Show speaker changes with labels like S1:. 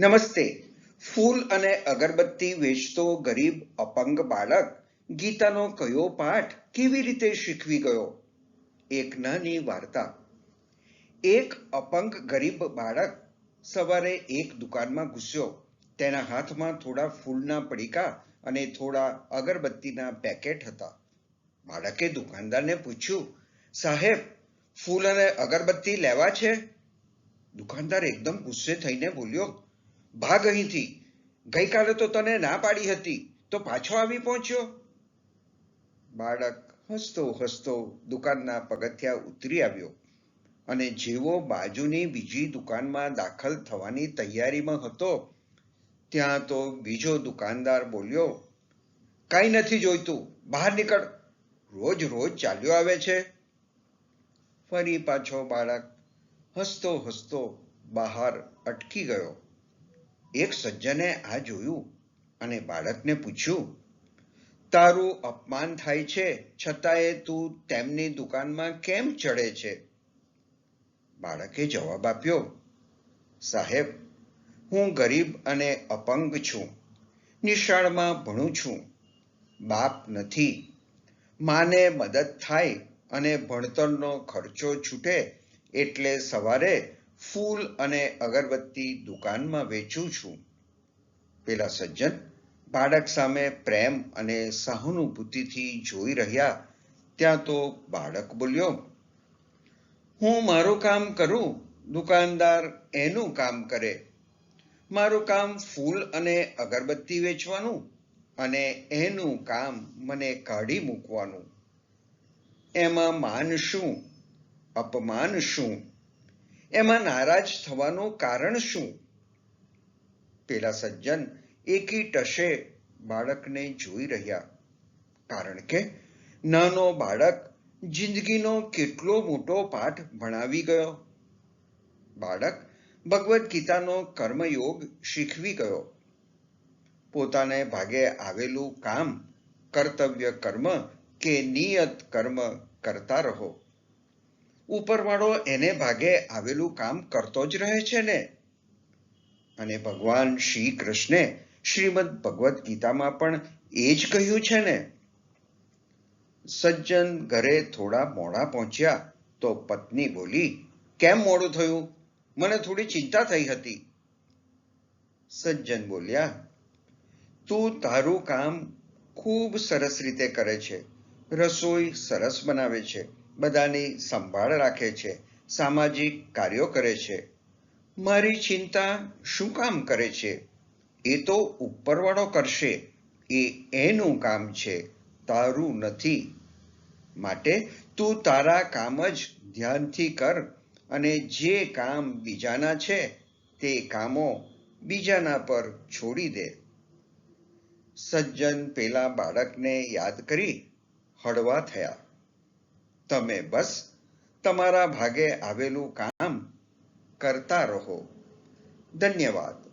S1: નમસ્તે. ફૂલ અને અગરબત્તી વેચતો ગરીબ, અપંગ બાળક ગીતાનો કયો પાઠ કેવી રીતે શીખવી ગયો? એક નાની વાર્તા. એક અપંગ ગરીબ બાળક સવારે એક દુકાનમાં ઘૂસ્યો. તેના હાથમાં થોડા ફૂલના પડીકા અને થોડા અગરબત્તીના પેકેટ હતા. બાળકે દુકાનદારને પૂછ્યું, સાહેબ, ફૂલ અને અગરબત્તી લેવા છે? દુકાનદાર એકદમ ગુસ્સે થઈને બોલ્યો ભાગ અહીંથી. ગઈકાલે તો તને ના પાડી હતી, તો પાછો આવી પહોંચ્યો? બાળક હસતો હસતો દુકાનના પગથિયા ઉતરી આવ્યો અને જેવો બાજુની બીજી દુકાનમાં દાખલ થવાની તૈયારીમાં હતો, ત્યાં તો બીજો દુકાનદાર બોલ્યો, કાંઈ નથી જોઈતું, બહાર નીકળ. રોજ રોજ ચાલ્યો આવે છે. ફરી પાછો બાળક હસતો હસતો બહાર અટકી ગયો. એક સજ્જને આ જોયું અને બાળકને પૂછ્યું, તારું અપમાન થાય છે, છતાંય તું તેમની દુકાનમાં કેમ ચડે છે? બાળકે જવાબ આપ્યો, સાહેબ, હું ગરીબ અને અપંગ છું, નિશાળમાં ભણું છું, બાપ નથી. માને મદદ થાય અને ભણતરનો ખર્ચો છૂટે એટલે સવારે ફૂલ અને અગરબત્તી દુકાનમાં વેચું છું. પેલા સજ્જન બાળક સામે પ્રેમ અને સહાનુભૂતિથી જોઈ રહ્યા, ત્યાં તો બાળક બોલ્યો, હું મારું કામ કરું, દુકાનદાર એનું કામ કરે. મારું કામ ફૂલ અને અગરબત્તી વેચવાનું અને એનું કામ મને કાઢી મૂકવાનું. એમાં માન શું, અપમાન શું એમાં નારાજ થવાનું કારણ શું? પેલા સજ્જન એકી ટશે બાળકને જોઈ રહ્યા. કારણ કે નાનો બાળક જિંદગીનો કેટલો મોટો પાઠ ભણાવી ગયો. બાળક ભગવદ્ ગીતાનો કર્મયોગ શીખવી ગયો. પોતાને ભાગે આવેલું કામ, કર્તવ્ય કર્મ કે નિયત કર્મ કરતા રહો. ઉપરવાળો એને ભાગે આવેલું કામ કરતો જ રહે છે ને. અને ભગવાન શ્રી કૃષ્ણે શ્રીમદ ભગવદ્ ગીતામાં પણ એ જ કહ્યું છે ને. સજ્જન ઘરે થોડા મોડા પહોંચ્યા તો પત્ની બોલી, કેમ મોડું થયું? મને થોડી ચિંતા થઈ હતી. સજ્જન બોલ્યા, તું તારું કામ ખૂબ સરસ રીતે કરે છે. રસોઈ સરસ બનાવે છે. બધાની સંભાળ રાખે છે, સામાજિક કાર્યો કરે છે. મારી ચિંતા શું કામ કરે છે? એ તો ઉપરવાળો કરશે. એ એનું કામ છે, તારું નથી. માટે તું તારા કામ જ ધ્યાનથી કર અને જે કામ બીજાના છે, તે કામો બીજાના પર છોડી દે. સજ્જન પેલા બાળકને યાદ કરી હળવા થયા. તમે બસ તમારા ભાગે આવેલું કામ કરતા રહો. ધન્યવાદ.